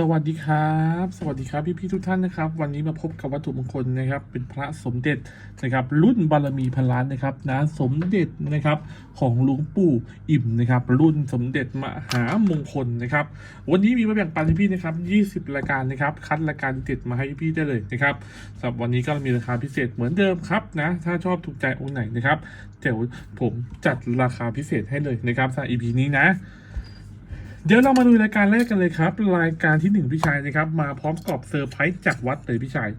สวัสดีครับ สวัสดีครับพี่พี่ๆทุกท่านนะครับ วันนี้มาพบกับวัตถุมงคลนะครับ เป็นพระสมเด็จนะครับ รุ่นบารมีพันล้านนะครับนะสมเด็จนะครับของหลวงปู่อิ่มนะครับ รุ่นสมเด็จมหามงคลนะครับ วันนี้มีมาแบ่งปันให้พี่นะครับ20รายการนะครับ คัดรายการเด็ดมาให้พี่ได้เลยนะครับสำหรับวันนี้ก็มีราคาพิเศษเหมือนเดิมครับนะถ้าชอบถูกใจองค์ไหนนะครับเดี๋ยวผมจัดราคาพิเศษให้เลยนะครับสำหรับ EP นี้นะ เดี๋ยวเรามาดูรายการแรกกันเลยครับ รายการที่หนึ่งพี่ชายนะครับ มาพร้อมกับเซอร์ไพรส์จากวัดเลยพี่ชาย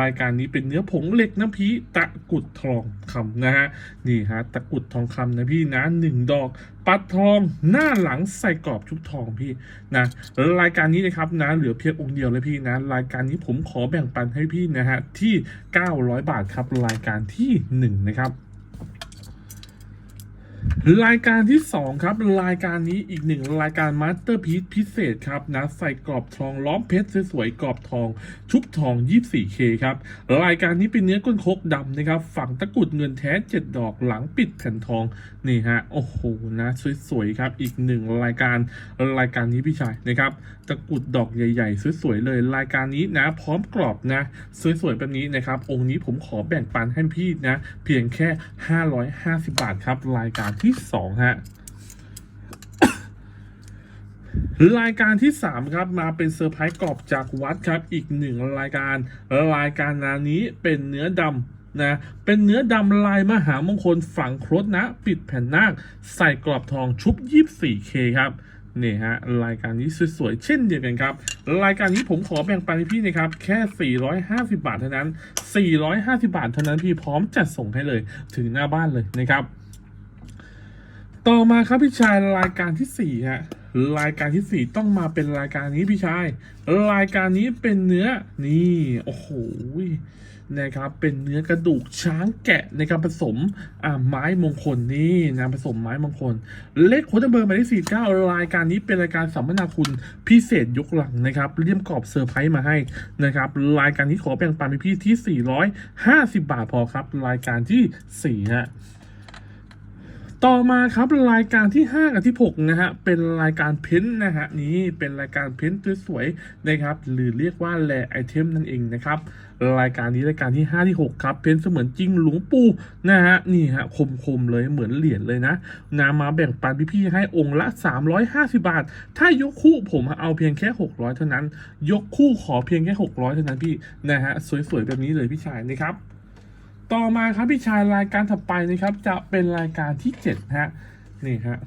รายการนี้เป็นเนื้อผงเหล็กน้ำพีตะกุดทองคำนะฮะนี่ฮะตะกุดทองคำนะพี่นะหนึ่งดอก ปัดทองหน้าหลังใส่กรอบชุบทองพี่นะรายการนี้นะครับนะเหลือเพียงองค์เดียวเลยพี่นะรายการนี้ผมขอแบ่งปันให้พี่นะฮะที่ 900 บาทครับรายการที่หนึ่งนะครับ รายการที่ 2 ครับ รายการนี้อีกหนึ่งรายการมาสเตอร์พีซพิเศษครับนะใส่กรอบทองล้อมเพชรสวยๆกรอบทอง ชุบทอง 24K ครับรายการนี้เป็นเนื้อก้นคกดำนะครับฝั่งตะกุดเงินแท้ 7 ดอกหลังปิดแผ่นทองนี่ฮะโอ้โหนะสวยๆครับอีกหนึ่งรายการรายการนี้พี่ชายนะครับตะกุดดอกใหญ่ ๆ สวยๆเลย รายการนี้นะพร้อมกรอบนะสวยๆแบบนี้นะครับองค์นี้ผมขอแบ่งปันให้พี่นะเพียงแค่ 550 บาทครับรายการที่2ฮะรายการที่ 3 ครับมาเป็นเซอร์ไพรส์กรอบจากวัดครับ อีกหนึ่งรายการรายการนานี้เป็นเนื้อดำนะเป็นเนื้อดำลายมหามงคลฝังครดนะ ปิดแผ่นนาคใส่กรอบทองชุบ 24K ครับนี่ฮะรายการนี้สวยๆ เช่นเดียวกันครับ รายการนี้ผมขอแบ่งปันให้พี่นะครับ แค่ 450 บาทเท่านั้น 450 บาทเท่านั้นพี่พร้อมจัดส่งให้เลย ถึงหน้าบ้านเลยนะครับ ต่อมาครับพี่ชายรายการที่สี่ฮะ รายการที่สี่ต้องมาเป็นรายการนี้พี่ชาย รายการนี้เป็นเนื้อนี่โอ้โหนะครับเป็นเนื้อกระดูกช้างแกะในการผสมอ่าไม้มงคลนี่นะผสมไม้มงคล เลขโค้ดเบอร์หมายเลขสี่เก้ารายการนี้เป็นรายการสัมมนาคุณพิเศษยกหลังนะครับเลี่ยมกรอบเซอร์ไพรส์มาให้นะครับรายการนี้ขอแบ่งปันให้พี่ที่ 450 บาทพอครับ รายการที่สี่ฮะ ต่อมาครับรายการที่ 5 กับที่ 6 นะฮะ เป็นรายการเพ้นนะฮะนี่เป็นรายการเพ้นสวยๆนะครับ หรือเรียกว่าแลไอเทมนั่นเองนะครับ รายการนี้รายการที่ 5 ที่ 6 ครับ เพ้นเสมือนจริงหลวงปู่นะฮะนี่ฮะคมๆเลยเหมือนเหรียญเลยนะนามาแบ่งปันพี่ๆให้องค์ละ 350 บาท ถ้ายกคู่ผมเอาเพียงแค่ 600 เท่านั้น ยกคู่ขอเพียงแค่ 600 เท่านั้นพี่นะฮะสวยๆแบบนี้เลยพี่ชายนะครับ ต่อมาครับพี่ชายรายการถัดไปนะครับ จะเป็นรายการที่เจ็ดฮะนี่ฮะ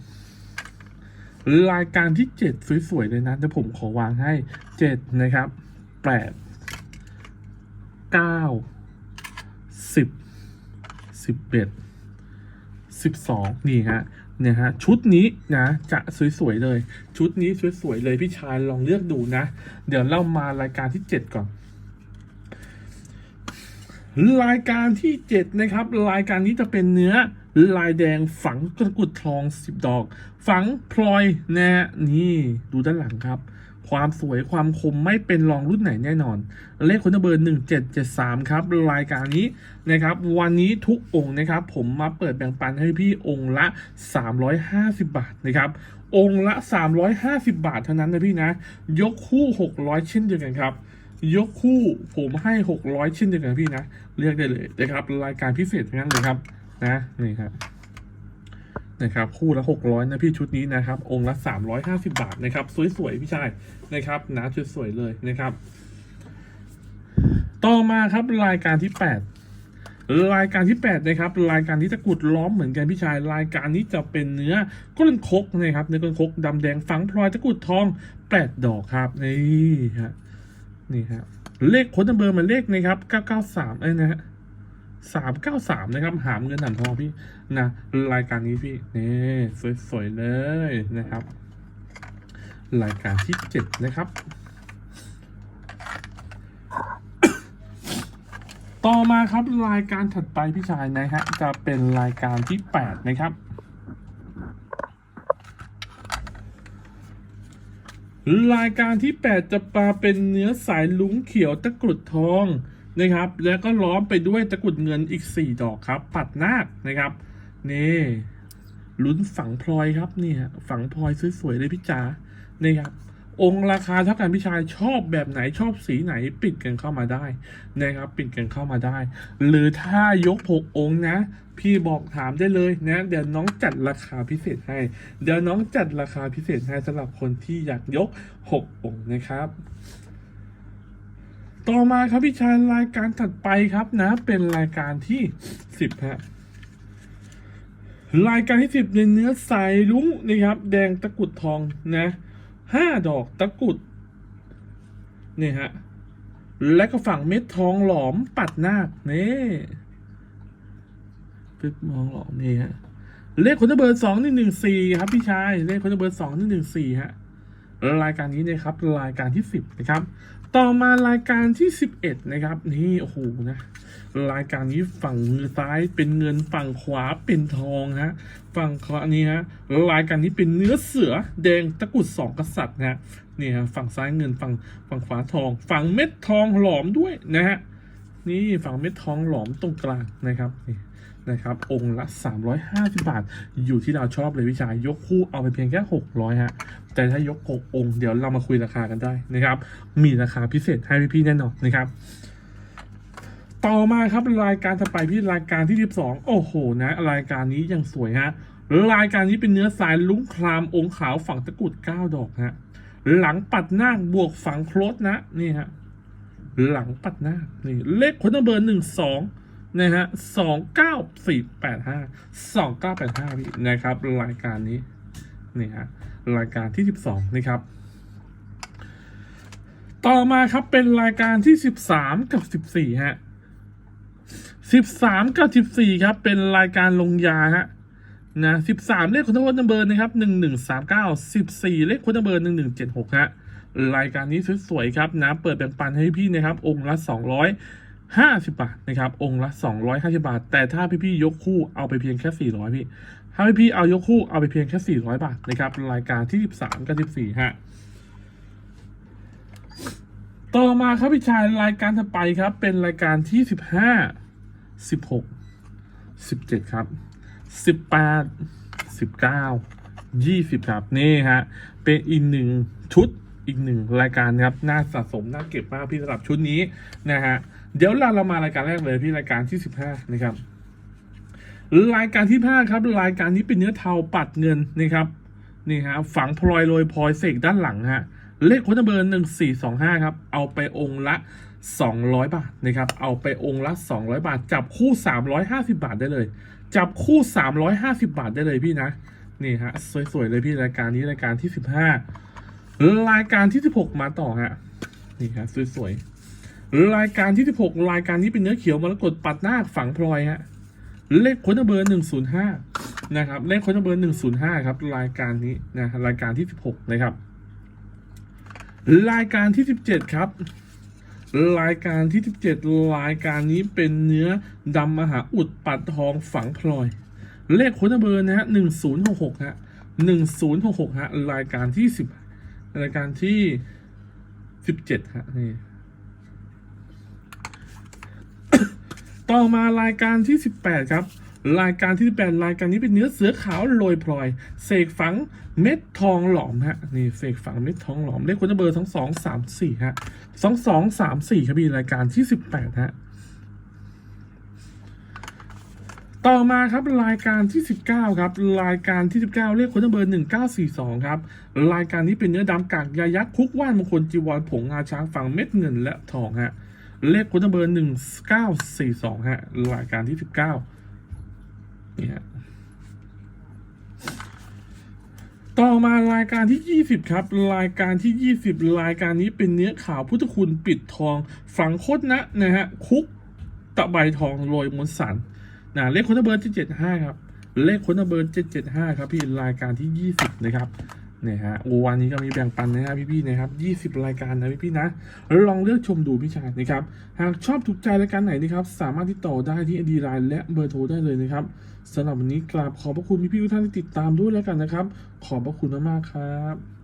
รายการที่เจ็ดสวยๆเลยนะเดี๋ยวผมขอวางให้เจ็ดนะครับแปดเก้าสิบสิบเอ็ดสิบสองนี่ฮะเนี่ยฮะชุดนี้นะจะสวยๆเลย ชุดนี้สวยๆเลยพี่ชายลองเลือกดูนะ เดี๋ยวเรามารายการที่เจ็ดก่อน รายการที่ 7 นะครับ รายการนี้จะเป็นเนื้อลายแดงฝังตะกุดทอง 10 ดอก ฝังพลอยนะฮะนี่ดูด้านหลังครับ ความสวยความคมไม่เป็นรองรุ่นไหนแน่นอน เลขคนเบอร์ 1773 ครับ รายการนี้นะครับ วันนี้ทุกองค์นะครับ ผมมาเปิดแบ่งปันให้พี่องค์ละ 350 บาทนะครับองค์ละ 350 บาทเท่านั้นนะพี่นะ ยกคู่ 600 เช่นเดียวกันครับ ยกคู่ผมให้ 600 เช่นเดียวกันพี่นะเลือกได้เลยนะครับ รายการพิเศษทั้งนั้นเลยครับนะนี่ครับนะครับคู่ละ 600 นะพี่ชุดนี้นะครับ องค์ละ 350 บาทนะครับ สวยๆ พี่ชายนะครับนะสวยๆเลยนะครับ ต่อมาครับรายการที่ 8 รายการที่ 8 นะครับ รายการที่ตะกุดล้อมเหมือนกันพี่ชาย รายการนี้จะเป็นเนื้อก้นคกนะครับเนื้อก้นคกดำแดงฝังพลอยตะกุดทอง 8 ดอกครับนี่ฮะ นี่ฮะเลขโค้ดเบอร์มายเลขนะครับ993เอ้ยนะฮะ393นะครับ หามเงินหันทองพี่นะรายการนี้พี่นี่สวยๆเลยนะครับ รายการที่7นะครับ ต่อมาครับรายการถัดไปพี่ชายนะฮะจะเป็นรายการที่8นะครับ รายการที่ 8 จะปาเป็นเนื้อสายลุงเขียวตะกรุดทองนะครับ แล้วก็ล้อมไปด้วยตะกรุดเงินอีก 4 ดอกครับ ปัดนาคนะครับ นี่ลุ้นฝังพลอยครับเนี่ยฝังพลอยสวยๆเลยพี่จ๋านะครับ องค์ราคาเท่ากันพี่ชายชอบแบบไหนชอบสีไหนปิดกันเข้ามาได้นะครับปิดกันเข้ามาได้ หรือถ้ายกหกองค์นะ พี่บอกถามได้เลยนะ เดี๋ยวน้องจัดราคาพิเศษให้ เดี๋ยวน้องจัดราคาพิเศษให้สำหรับคนที่อยากยกหกองค์นะครับต่อมาครับพี่ชายรายการถัดไปครับนะ เป็นรายการที่สิบฮะรายการที่สิบในเนื้อสายลุ้งนะครับ แดงตะกุดทองนะ ห้าดอกตะกุดนี่ฮะ และก็ฝั่งเม็ดทองหลอมปัดนาคนี่ปึ๊บมองหลอมนี่ฮะ เลขคนเบอร์สองหนึ่งหนึ่งสี่ครับพี่ชาย เลขคนเบอร์สองหนึ่งหนึ่งสี่ฮะ รายการนี้นะครับ รายการที่สิบนะครับ ต่อมารายการที่สิบเอ็ดนะครับนี่โอ้โหนะรายการนี้ฝั่งมือซ้ายเป็นเงินฝั่งขวาเป็นทองฮะฝั่งขวานี้ฮะรายการนี้เป็นเนื้อเสือแดงตะกุดสองกษัตริย์นะฮะนี่ฮะฝั่งซ้ายเงินฝั่งฝั่งขวาทอง ฝั่งเม็ดทองหลอมด้วยนะฮะ นี่ฝั่งเม็ดทองหลอมตรงกลางนะครับนี่นะครับ องค์ละ 350 บาท อยู่ที่เราชอบเลยวิชายยกคู่เอาไปเพียงแค่ 600 ฮะ แต่ถ้ายกหกองค์เดี๋ยวเรามาคุยราคากันได้นะครับ มีราคาพิเศษให้พี่ๆแน่นอนนะครับ ต่อมาครับรายการถัดไปพี่รายการที่ 12 โอ้โหนะ รายการนี้ยังสวยฮะรายการนี้เป็นเนื้อสายลุ้งคลามองค์ขาวฝั่งตะกุด 9 ดอกฮะหลังปัดหน้าบวกฝั่งโครสนะนี่ฮะ หลังปัดหน้านี่เลขคนเบอร์หนึ่งสองนะฮะสองเก้าสี่แปดห้าสองเก้าแปดห้าพี่นะครับ รายการนี้นี่ฮะรายการที่สิบสองนะครับ ต่อมาครับเป็นรายการที่สิบสามกับสิบสี่ฮะสิบสามกับสิบสี่ครับ เป็นรายการลงยาฮะนะสิบสามเลขคนทั้งหมดเบอร์นะครับหนึ่งหนึ่งสามเก้าสิบสี่เลขคนทั้งเบอร์หนึ่งหนึ่งเจ็ดหกฮะ รายการนี้สวยๆครับนะเปิดแบ่งปันให้พี่นะครับ องค์ละสองร้อยห้าสิบาทนะครับ องค์ละสองร้อยห้าสิบาท แต่ถ้าพี่ๆยกคู่เอาไปเพียงแค่สี่ร้อยพี่ ถ้าพี่ๆเอายกคู่เอาไปเพียงแค่สี่ร้อยบาทนะครับ รายการที่สิบสามกับสิบสี่ฮะต่อมาครับพี่ชายรายการถัดไปครับ เป็นรายการที่สิบห้าสิบหกสิบเจ็ดครับสิบแปดสิบเก้ายี่สิบครับ นี่ฮะ เป็นอีกหนึ่งชุด อีกหนึ่งรายการนะครับน่าสะสมน่าเก็บมากพี่สำหรับชุดนี้นะฮะเดี๋ยวเราเรามารายการแรกเลยพี่รายการที่สิบห้านะครับรายการที่ห้าครับรายการนี้เป็นเนื้อเทาปัดเงินนะครับนี่ฮะฝังพลอยโรยพลอยเสกด้านหลังฮะเลขคนเบอร์หนึ่งสี่สองห้าครับเอาไปองค์ละสองร้อยบาทนะครับเอาไปองค์ละสองร้อยบาท จับคู่สามร้อยห้าสิบาทได้เลย จับคู่สามร้อยห้าสิบาทได้เลยพี่นะนี่ฮะสวยๆเลยพี่รายการนี้รายการที่สิบห้า รายการที่สิบหกมาต่อฮะนี่ฮะสวยๆรายการที่สิบหกรายการนี้เป็นเนื้อเขียวมรกตปัดหน้าฝังพลอยฮะเลขคนเบอร์หนึ่งศูนย์ห้านะครับ เลขคนเบอร์หนึ่งศูนย์ห้าครับ รายการนี้นะรายการที่สิบหกนะครับ รายการที่สิบเจ็ดครับรายการที่สิบเจ็ดรายการนี้เป็นเนื้อดำมหาอุดปัดทองฝังพลอย เลขคนเบอร์นะฮะหนึ่งศูนย์หกหกฮะหนึ่งศูนย์หกหกฮะ รายการที่สิบ รายการที่สิบเจ็ดฮะนี่ต่อมารายการที่18ครับ รายการที่18รายการนี้เป็นเนื้อเสือขาวโรยพลอยเสกฝังเม็ดทองหลอมฮะนี่เสกฝังเม็ดทองหลอมเลขคนเบอร์สองสองสามสี่ฮะสองสองสามสี่ครับพี่รายการที่18ฮะ ต่อมาครับรายการที่ 19 ครับ รายการที่ 19เลขคนเบอร์ 1942 ครับ รายการนี้เป็นเนื้อดำกากยายักษ์คุกว่านมงคลจีวรผงงาช้างฝังเม็ดเงินและทองฮะเลขคนเบอร์หนึ่งเก้าสี่สองฮะ รายการที่สิบเก้านี่ฮะต่อมารายการที่ยี่สิบครับ รายการที่ยี่สิบรายการนี้เป็นเนื้อขาวพุทธคุณปิดทอง ฝังโคตรนะนะฮะคุกตะไบทองโรยมนสัน นะเลขคนเบอร์เจ็ดเจ็ดห้าครับเลขคนเบอร์เจ็ดเจ็ดห้าครับพี่รายการที่ยี่สิบนะครับเนี่ยฮะโอวันนี้ก็มีแบ่งปันนะฮะพี่ๆนะครับยี่สิบรายการนะพี่ๆนะลองเลือกชมดูพี่ชายนะครับ หากชอบถูกใจรายการไหนนะครับ สามารถติดต่อได้ที่ดีไลน์และเบอร์โทรได้เลยนะครับสำหรับวันนี้กราบขอบพระคุณพี่ๆทุกท่านที่ติดตามด้วยแล้วกันนะครับ ขอบพระคุณมากๆครับ